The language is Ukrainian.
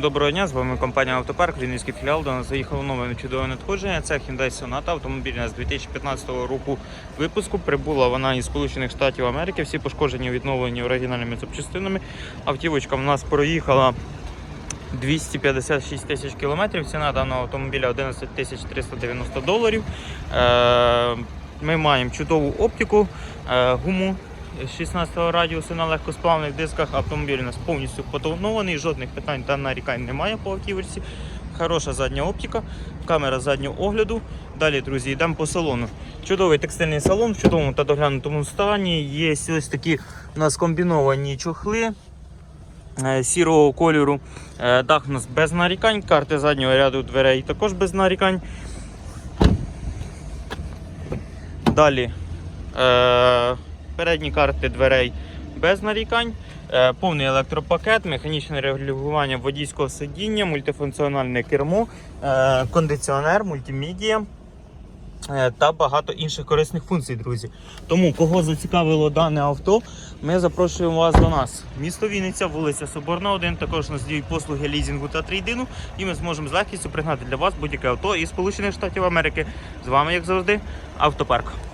Доброго дня, з вами компанія Автопарк, Вінницький філіал. До нас заїхало нове чудове надходження. Це Hyundai Sonata, автомобіль нас 2015 року випуску. Прибула вона із Сполучених Штатів Америки. Всі пошкоджені відновлені оригінальними запчастинами. Автівочка в нас проїхала 256 тисяч кілометрів. Ціна даного автомобіля 11 тисяч 390 доларів. Е, Ми маємо чудову оптику, е, гуму 16 радіусу на легкосплавних дисках. Автомобіль у нас повністю потонований, жодних питань та нарікань немає по автівочці. Хороша задня оптика, камера заднього огляду. Далі, друзі, йдемо по салону. Чудовий текстильний салон в чудовому та доглянутому стані. Є ось такі у нас комбіновані чохли е, сірого кольору. Е, Дах у нас без нарікань, карти заднього ряду дверей також без нарікань. Далі е, передні карти дверей без нарікань. Е, повний електропакет, механічне регулювання водійського сидіння, мультифункціональне кермо, е, кондиціонер, мультимедіа. е, Та багато інших корисних функцій, друзі. Тому, кого зацікавило дане авто, ми запрошуємо вас до нас. Місто Вінниця, вулиця Соборна, 1. Також нас діють послуги лізінгу та трейдину. І ми зможемо з легкістю пригнати для вас будь-яке авто із Сполучених Штатів Америки. З вами, як завжди, автопарк.